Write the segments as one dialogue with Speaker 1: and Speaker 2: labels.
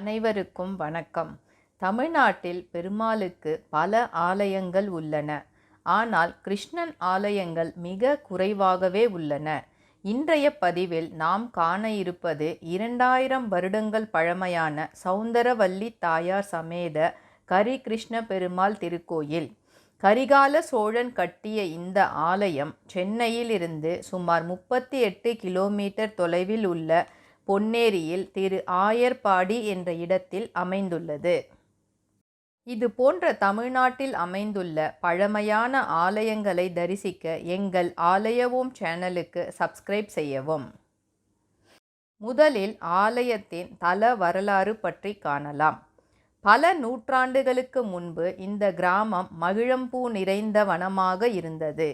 Speaker 1: அனைவருக்கும் வணக்கம். தமிழ்நாட்டில் பெருமாளுக்கு பல ஆலயங்கள் உள்ளன. ஆனால் கிருஷ்ணன் ஆலயங்கள் மிக குறைவாகவே உள்ளன. இன்றைய பதிவில் நாம் காண இருப்பது இரண்டாயிரம் வருடங்கள் பழமையான சௌந்தரவல்லி தாயார் சமேத கரி கிருஷ்ண பெருமாள் திருக்கோயில். கரிகால சோழன் கட்டிய இந்த ஆலயம் சென்னையிலிருந்து சுமார் முப்பத்தி எட்டு கிலோமீட்டர் தொலைவில் உள்ள பொன்னேரியில் திரு ஆயர்பாடி என்ற இடத்தில் அமைந்துள்ளது. இது போன்ற தமிழ்நாட்டில் அமைந்துள்ள பழமையான ஆலயங்களை தரிசிக்க எங்கள் ஆலயவோம் சேனலுக்கு சப்ஸ்கிரைப் செய்யவும். முதலில் ஆலயத்தின் தல வரலாறு பற்றி காணலாம். பல நூற்றாண்டுகளுக்கு முன்பு இந்த கிராமம் மகிழம்பூ நிறைந்த வனமாக இருந்தது.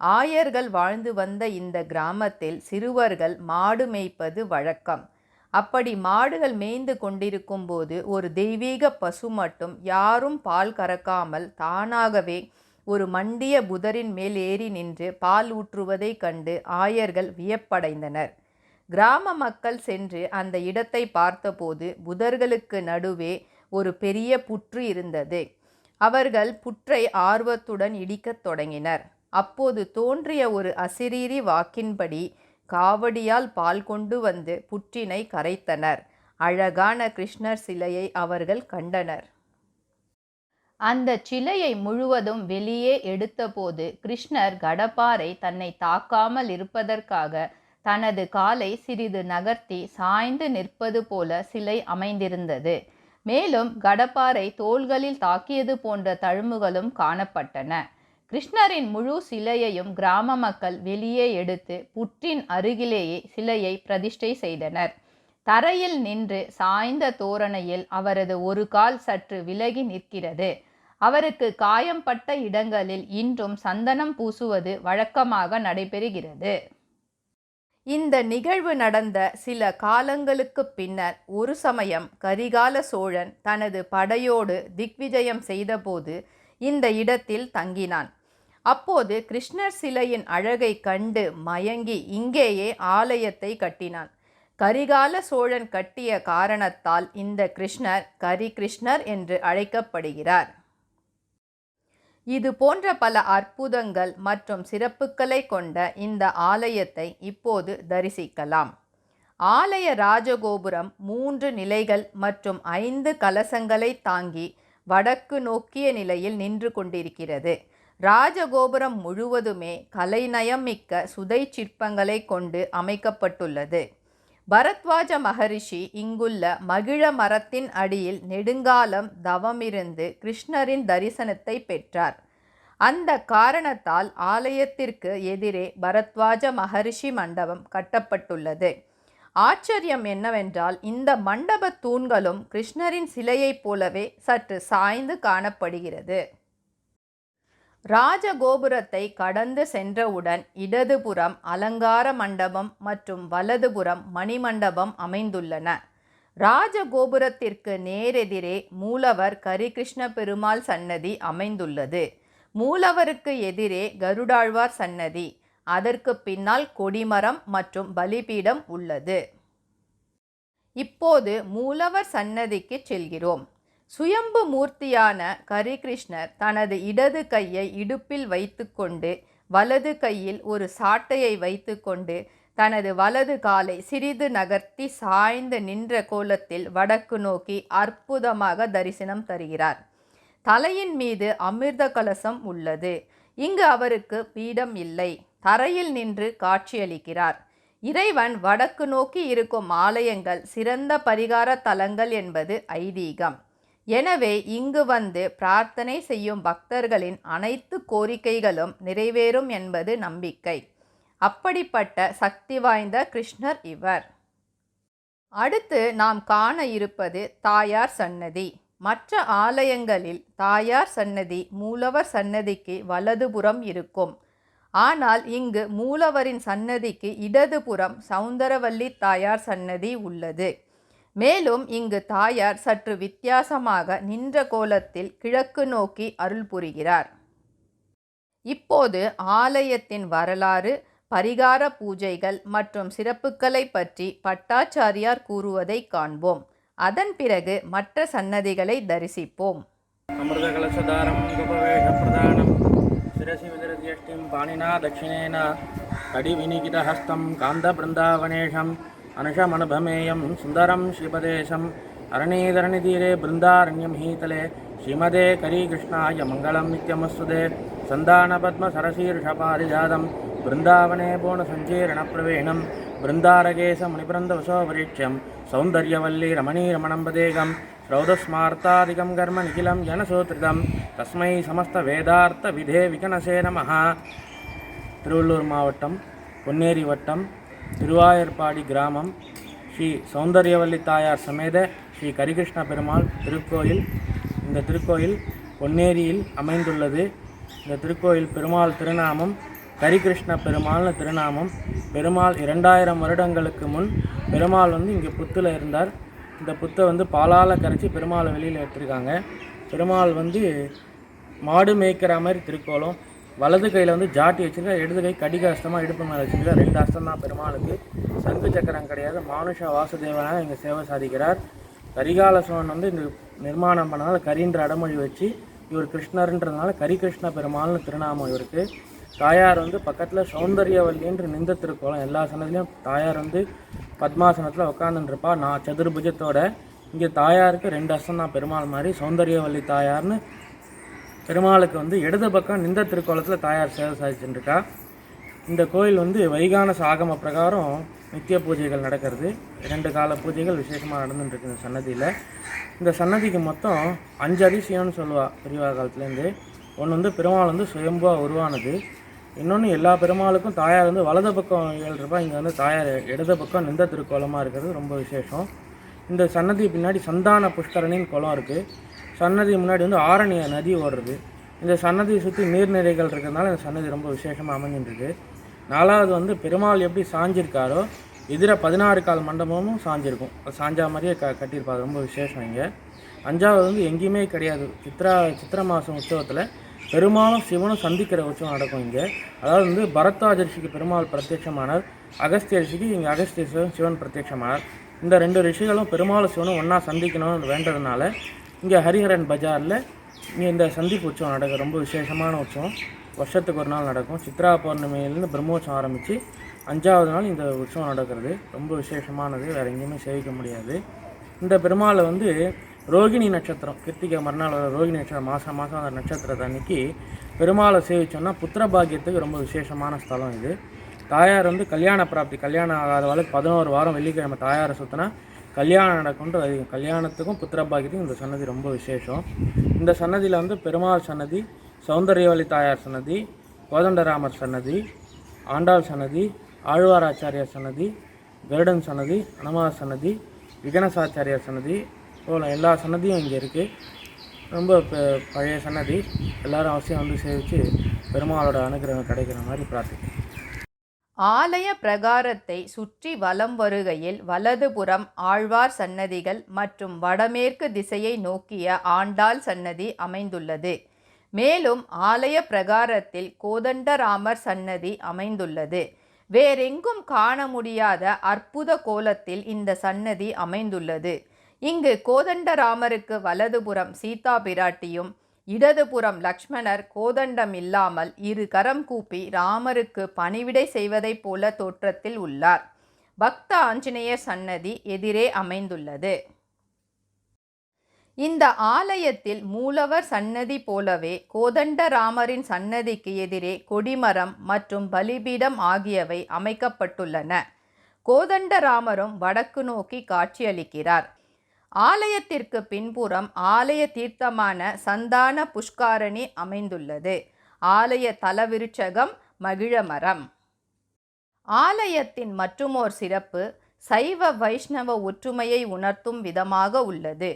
Speaker 1: ஆயர்கள் வாழ்ந்து வந்த இந்த கிராமத்தில் சிறுவர்கள் மாடு மேய்ப்பது வழக்கம். அப்படி மாடுகள் மேய்ந்து கொண்டிருக்கும் போது ஒரு தெய்வீக பசு மட்டும் யாரும் பால் கறக்காமல் தானாகவே ஒரு மண்டிய புதரின் மேல் ஏறி நின்று பால் ஊற்றுவதைக் கண்டு ஆயர்கள் வியப்படைந்தனர். கிராம மக்கள் சென்று அந்த இடத்தை பார்த்தபோது புதர்களுக்கு நடுவே ஒரு பெரிய புற்று இருந்தது. அவர்கள் புற்றை ஆர்வத்துடன் இடிக்கத் தொடங்கினர். அப்போது தோன்றிய ஒரு அசிரீரி வாக்கின்படி காவடியால் பால் கொண்டு வந்து புற்றினை கரைத்தனர். அழகான கிருஷ்ணர் சிலையை அவர்கள் கண்டனர். அந்த சிலையை முழுவதும் வெளியே எடுத்தபோது கிருஷ்ணர் கடப்பாரை தன்னை தாக்காமல் இருப்பதற்காக தனது காலை சிறிது நகர்த்தி சாய்ந்து நிற்பது போல சிலை அமைந்திருந்தது. மேலும் கடப்பாரை தோள்களில் தாக்கியது போன்ற தழும்புகளும் காணப்பட்டன. கிருஷ்ணரின் முழு சிலையையும் கிராம மக்கள் வெளியே எடுத்து புற்றின் அருகிலேயே சிலையை பிரதிஷ்டை செய்தனர். தரையில் நின்று சாய்ந்த தோரணையில் அவரது ஒரு கால் சற்று விலகி நிற்கிறது. அவருக்கு காயம்பட்ட இடங்களில் இன்றும் சந்தனம் பூசுவது வழக்கமாக நடைபெறுகிறது. இந்த நிகழ்வு நடந்த சில காலங்களுக்கு பின்னர் ஒரு சமயம் கரிகால சோழன் தனது படையோடு திக்விஜயம் செய்தபோது இந்த இடத்தில் தங்கினான். அப்போது கிருஷ்ணர் சிலையின் அழகை கண்டு மயங்கி இங்கேயே ஆலயத்தை கட்டினான். கரிகால சோழன் கட்டிய காரணத்தால் இந்த கிருஷ்ணர் கரி கிருஷ்ணர் என்று அழைக்கப்படுகிறார். இது போன்ற பல அற்புதங்கள் மற்றும் சிறப்புகளை கொண்ட இந்த ஆலயத்தை இப்போது தரிசிக்கலாம். ஆலய ராஜகோபுரம் மூன்று நிலைகள் மற்றும் ஐந்து கலசங்களை தாங்கி வடக்கு நோக்கிய நிலையில் நின்று கொண்டிருக்கிறது. ராஜகோபுரம் முழுவதுமே கலைநயம் மிக்க சுதை சிற்பங்களை கொண்டு அமைக்கப்பட்டுள்ளது. பரத்வாஜ மகரிஷி இங்குள்ள மகிழ மரத்தின் அடியில் நெடுங்காலம் தவமிருந்து கிருஷ்ணரின் தரிசனத்தை பெற்றார். அந்த காரணத்தால் ஆலயத்திற்கு எதிரே பரத்வாஜ மகரிஷி மண்டபம் கட்டப்பட்டுள்ளது. ஆச்சரியம் என்னவென்றால் இந்த மண்டப தூண்களும் கிருஷ்ணரின் சிலையைப் போலவே சற்று சாய்ந்து காணப்படுகிறது. ராஜகோபுரத்தை கடந்து சென்றவுடன் இடதுபுறம் அலங்கார மண்டபம் மற்றும் வலதுபுறம் மணிமண்டபம் அமைந்துள்ளன. ராஜகோபுரத்திற்கு நேரெதிரே மூலவர் கரிகிருஷ்ண பெருமாள் சன்னதி அமைந்துள்ளது. மூலவருக்கு எதிரே கருடாழ்வார் சன்னதி. அதற்கு பின்னால் கொடிமரம் மற்றும் பலிபீடம் உள்ளது. இப்போது மூலவர் சன்னதிக்கு செல்கிறோம். சுயம்பு மூர்த்தியான கரிகிருஷ்ணர் தனது இடது கையை இடுப்பில் வைத்துக்கொண்டு வலது கையில் ஒரு சாட்டையை வைத்துக்கொண்டு தனது வலது காலை சிறிது நகர்த்தி சாய்ந்து நின்ற கோலத்தில் வடக்கு நோக்கி அற்புதமாக தரிசனம் தருகிறார். தலையின் மீது அமிர்த கலசம் உள்ளது. இங்கு அவருக்கு பீடம் இல்லை. தரையில் நின்று காட்சியளிக்கிறார். இறைவன் வடக்கு நோக்கி இருக்கும் ஆலயங்கள் சிறந்த பரிகார தலங்கள் என்பது ஐதீகம். எனவே இங்கு வந்து பிரார்த்தனை செய்யும் பக்தர்களின் அனைத்து கோரிக்கைகளும் நிறைவேறும் என்பது நம்பிக்கை. அப்படிப்பட்ட சக்தி வாய்ந்த கிருஷ்ணர் இவர். அடுத்து நாம் காண இருப்பது தாயார் சன்னதி. மற்ற ஆலயங்களில் தாயார் சன்னதி மூலவர் சன்னதிக்கு வலதுபுறம் இருக்கும். ஆனால் இங்கு மூலவரின் சன்னதிக்கு இடதுபுறம் சவுந்தரவல்லி தாயார் சன்னதி உள்ளது. மேலும் இங்கு தாயார் சற்று வித்தியாசமாக நின்ற கோலத்தில் கிழக்கு நோக்கி அருள் புரிகிறார். இப்போது ஆலயத்தின் வரலாறு பரிகார பூஜைகள் மற்றும் சிறப்புகளை பற்றி பட்டாச்சாரியார் கூறுவதை காண்போம். அதன் பிறகு மற்ற சன்னதிகளை தரிசிப்போம்.
Speaker 2: பாணினா தட்சிணேன கடி விநிகித ஹஸ்தம் காந்த பிருந்தாவனேஷம் अनशमनुभमेयं सुन्दरं श्रीपदेशम् अरणीधरणितीरे बृन्दारण्यं हीतले श्रीमदे करीकृष्णाय मङ्गलं नित्यमस्तुते सन्दानपद्मसरसीर्षपारिजातं बृन्दावने पूर्णसञ्चीर्णप्रवीणं बृन्दारकेशमुनिवृन्दवसोपरीक्ष्यं सौन्दर्यवल्ली रमणीरमणं पदेकं श्रौतस्मार्तादिकं कर्म निखिलं जनसूत्रितं तस्मै समस्तवेदार्थविधे विकनसे நமः திருவள்ளூர் மாவட்டம் பொன்னேரி வட்டம் திருவாயர்பாடி கிராமம் ஸ்ரீ சௌந்தர்யவல்லி தாயார் சமேத ஸ்ரீ கரிகிருஷ்ண பெருமாள் திருக்கோயில். இந்த திருக்கோயில் பொன்னேரியில் அமைந்துள்ளது. இந்த திருக்கோயில் பெருமாள் திருநாமம் கரிகிருஷ்ண பெருமாள்னு திருநாமம். பெருமாள் இரண்டாயிரம் வருடங்களுக்கு முன் பெருமாள் வந்து இங்கே புத்தில் இருந்தார். இந்த புத்தை வந்து பாலால் கரைச்சி பெருமாளை வெளியில் எடுத்திருக்காங்க. பெருமாள் வந்து மாடு மேய்க்கிற மாதிரி திருக்கோலம் வலது கையில் வந்து ஜாட்டி வச்சுருக்கா இடது கை கடிக இடுப்பு மேலே வச்சுருக்கா. ரெண்டு அஸ்தம் தான் பெருமாளுக்கு. சங்கு சக்கரம் கிடையாது. மானுஷ வாசுதேவனாக இங்கே சேவை சாதிக்கிறார். கரிகால சோழன் வந்து இந்த நிர்மாணம் பண்ணனால கரின்ற அடமொழி வச்சு இவர் கிருஷ்ணர்ன்றதுனால கரிகிருஷ்ண பெருமாள்னு திருநாமம் இவருக்கு. தாயார் வந்து பக்கத்தில் சௌந்தரியவல்லின்ற நிந்த திருக்கோலம். எல்லா சனத்துலேயும் தாயார் வந்து பத்மாசனத்தில் உட்காந்துருப்பா நான் சதுர்புஜத்தோட இங்கே தாயாருக்கு ரெண்டு அஸ்தம் தான் பெருமாள் மாதிரி சௌந்தரியவல்லி தாயார்னு பெருமாளுக்கு வந்து இடது பக்கம் நிந்த திருக்கோலத்தில் தாயார் சேவை சாதிச்சுருக்கா இந்த கோயில் வந்து வைகான சாகம பிரகாரம் நித்திய பூஜைகள் நடக்கிறது. இரண்டு கால பூஜைகள் விசேஷமாக நடந்துட்டுருக்கு இந்த சன்னதியில். இந்த சன்னதிக்கு மொத்தம் அஞ்சு அதிசயம்னு சொல்லுவாள் பெரியவா காலத்துலேருந்து. ஒன்று வந்து பெருமாள் வந்து சுயம்புவாக உருவானது. இன்னொன்று எல்லா பெருமாளுக்கும் தாயார் வந்து வலது பக்கம் ஏழு ரூபாய் இங்கே வந்து தாயார் இடது பக்கம் நிந்த திருக்கோலமாக இருக்கிறது ரொம்ப விசேஷம். இந்த சன்னதி பின்னாடி சந்தான புஷ்கரணின்னு குளம் இருக்குது சன்னதி முன்னாடி வந்து ஆரணிய நதி ஓடுறது. இந்த சன்னதியை சுற்றி நீர்நிலைகள் இருக்கிறதுனால இந்த சன்னதி ரொம்ப விசேஷமாக அமைஞ்சிருக்கு நாலாவது வந்து பெருமாள் எப்படி சாஞ்சிருக்காரோ எதிர பதினாறு கால் மண்டபமும் சாஞ்சிருக்கும். அது சாஞ்சா மாதிரியே க கட்டியிருப்பாங்க ரொம்ப விசேஷம் இங்கே. அஞ்சாவது வந்து எங்கேயுமே கிடையாது. சித்ரா சித்திரை மாதம் உற்சவத்தில் பெருமாளும் சிவனும் சந்திக்கிற உற்சவம் நடக்கும் இங்கே. அதாவது வந்து பரத்வாஜ பெருமாள் பிரத்யட்சமானார் அகஸ்திய ரிஷிக்கு இங்கே அகஸ்திய சிவன் சிவன் பிரத்யட்சமானார் இந்த ரெண்டு ரிஷிகளும் பெருமாள் சிவனும் ஒன்றா சந்திக்கணும்னு வேண்டதுனால இங்கே ஹரிஹரன் பஜாரில் இங்கே இந்த சந்திப்பு உற்சவம் நடக்கும் ரொம்ப விசேஷமான உற்சவம். வருஷத்துக்கு ஒரு நாள் நடக்கும். சித்ரா பௌர்ணமியிலேருந்து பிரம்மோற்சவம் ஆரம்பித்து அஞ்சாவது நாள் இந்த உற்சவம் நடக்கிறது. ரொம்ப விசேஷமானது. வேறு எங்கேயுமே சேவிக்க முடியாது. இந்த பெருமாளை வந்து ரோகிணி நட்சத்திரம் கிருத்திகை மறுநாள் வர ரோகிணி நட்சத்திரம் மாதம் மாதம் அந்த நட்சத்திரத்தை அன்னைக்கு பெருமாளை சேவிச்சோன்னா புத்திர பாக்கியத்துக்கு ரொம்ப விசேஷமான ஸ்தலம் இது. தாயார் வந்து கல்யாண பிராப்தி கல்யாணம் ஆகாத ஆகாதவளுக்கு பதினோரு வாரம் வெள்ளிக்கிழமை தாயாரை சுற்றினா கல்யாணம் நடக்கும்ன்ற அது கல்யாணத்துக்கும் புத்திரபாகியத்துக்கும் இந்த சன்னதி ரொம்ப விசேஷம். இந்த சன்னதியில் வந்து பெருமாள் சன்னதி சௌந்தரியவழி தாயார் சன்னதி கோதண்டராமர் சன்னதி ஆண்டாள் சன்னதி ஆழ்வாராச்சாரியார் சன்னதி கருடன் சன்னதி அனுமார் சன்னதி விகனசாச்சாரியார் சன்னதி போல எல்லா சன்னதியும் இங்கே இருக்குது ரொம்ப பழைய சன்னதி. எல்லாரும் அவசியம் வந்து சேவித்து பெருமாளோட அனுகிரகம் கிடைக்கிற மாதிரி பிரார்த்திக்கிறேன்
Speaker 1: ஆலய பிரகாரத்தை சுற்றி வலம் வருகையில் வலதுபுறம் ஆழ்வார் சன்னதிகள் மற்றும் வடமேற்கு திசையை நோக்கிய ஆண்டாள் சன்னதி அமைந்துள்ளது. மேலும் ஆலய பிரகாரத்தில் கோதண்டராமர் சன்னதி அமைந்துள்ளது. வேறெங்கும் காண முடியாத அற்புத கோலத்தில் இந்த சன்னதி அமைந்துள்ளது. இங்கு கோதண்டராமருக்கு வலதுபுறம் சீதா பிராட்டியும் இடதுபுறம் லக்ஷ்மணர் கோதண்டம் இல்லாமல் இரு கரம் கூப்பி ராமருக்கு பணிவிடை செய்வதைப் போல தோற்றத்தில் உள்ளார். பக்த ஆஞ்சநேயர் சன்னதி எதிரே அமைந்துள்ளது. இந்த ஆலயத்தில் மூலவர் சன்னதி போலவே கோதண்டராமரின் சன்னதிக்கு எதிரே கொடிமரம் மற்றும் பலிபீடம் ஆகியவை அமைக்கப்பட்டுள்ளன. கோதண்டராமரும் வடக்கு நோக்கி காட்சியளிக்கிறார். ஆலயத்திற்கு பின்புறம் ஆலய தீர்த்தமான சந்தான புஷ்காரணி அமைந்துள்ளது. ஆலய தலவிருட்சகம் மகிழமரம். ஆலயத்தின் மற்றுமோர் சிறப்பு சைவ வைஷ்ணவ ஒற்றுமையை உணர்த்தும் விதமாக உள்ளது.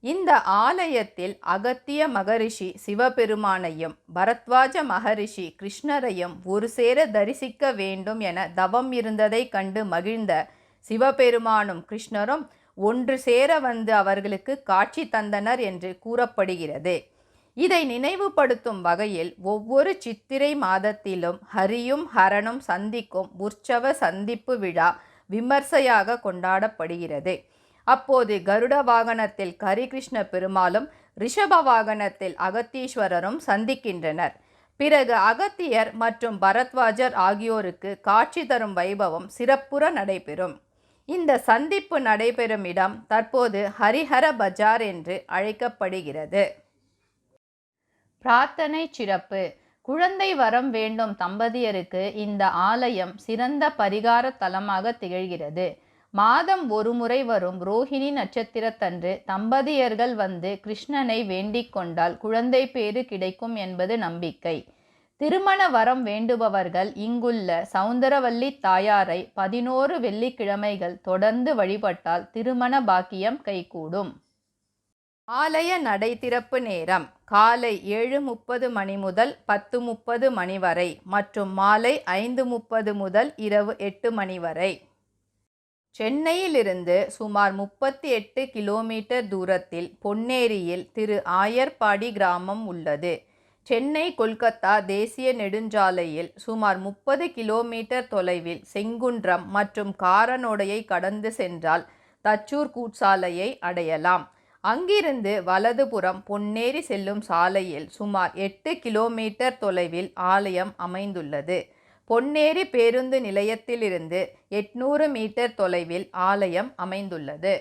Speaker 1: இந்த ஆலயத்தில் அகத்திய மகரிஷி சிவபெருமானையும் பரத்வாஜ மகரிஷி கிருஷ்ணரையும் ஒரு சேர தரிசிக்க வேண்டும் என தவம் இருந்ததைக் கண்டு மகிழ்ந்த சிவபெருமானும் கிருஷ்ணரும் ஒன்று சேர வந்து அவர்களுக்கு காட்சி தந்தனர் என்று கூறப்படுகிறது. இதை நினைவுபடுத்தும் வகையில் ஒவ்வொரு சித்திரை மாதத்திலும் ஹரியும் ஹரனும் சந்திக்கும் உற்சவ சந்திப்பு விழா விமர்சையாக கொண்டாடப்படுகிறது. அப்போது கருட வாகனத்தில் கரிகிருஷ்ண பெருமாளும் ரிஷப வாகனத்தில் அகத்தீஸ்வரரும் சந்திக்கின்றனர். பிறகு அகத்தியர் மற்றும் பரத்வாஜர் ஆகியோருக்கு காட்சி தரும் வைபவம் சிறப்புற நடைபெறும். இந்த சந்திப்பு நடைபெறும் இடம் தற்போது ஹரிஹர பஜார் என்று அழைக்கப்படுகிறது. பிரார்த்தனை சிறப்பு. குழந்தை வரம் வேண்டும் தம்பதியருக்கு இந்த ஆலயம் சிறந்த பரிகார தலமாக திகழ்கிறது. மாதம் ஒருமுறை வரும் ரோஹிணி நட்சத்திரத்தன்று தம்பதியர்கள் வந்து கிருஷ்ணனை வேண்டிக் கொண்டால் குழந்தை பேறு கிடைக்கும் என்பது நம்பிக்கை. திருமண வரம் வேண்டுபவர்கள் இங்குள்ள சவுந்தரவல்லி தாயாரை பதினோரு வெள்ளிக்கிழமைகள் தொடர்ந்து வழிபட்டால் திருமண பாக்கியம் கைகூடும். ஆலய நடை திறப்பு நேரம் காலை ஏழு முப்பது மணி முதல் பத்து முப்பது மணி வரை மற்றும் மாலை ஐந்து முப்பது முதல் இரவு எட்டு மணி வரை. சென்னையிலிருந்து சுமார் முப்பத்தி எட்டு கிலோமீட்டர் தூரத்தில் பொன்னேரியில் திரு ஆயர்பாடி கிராமம் உள்ளது. சென்னை கொல்கத்தா தேசிய நெடுஞ்சாலையில் சுமார் முப்பது கிலோமீட்டர் தொலைவில் செங்குன்றம் மற்றும் காரனோடையை கடந்து சென்றால் தச்சூர் கூட்சாலையை அடையலாம். அங்கிருந்து வலதுபுறம் பொன்னேரி செல்லும் சாலையில் சுமார் எட்டு கிலோமீட்டர் தொலைவில் ஆலயம் அமைந்துள்ளது. பொன்னேரி பேருந்து நிலையத்திலிருந்து எட்நூறு மீட்டர் தொலைவில் ஆலயம் அமைந்துள்ளது.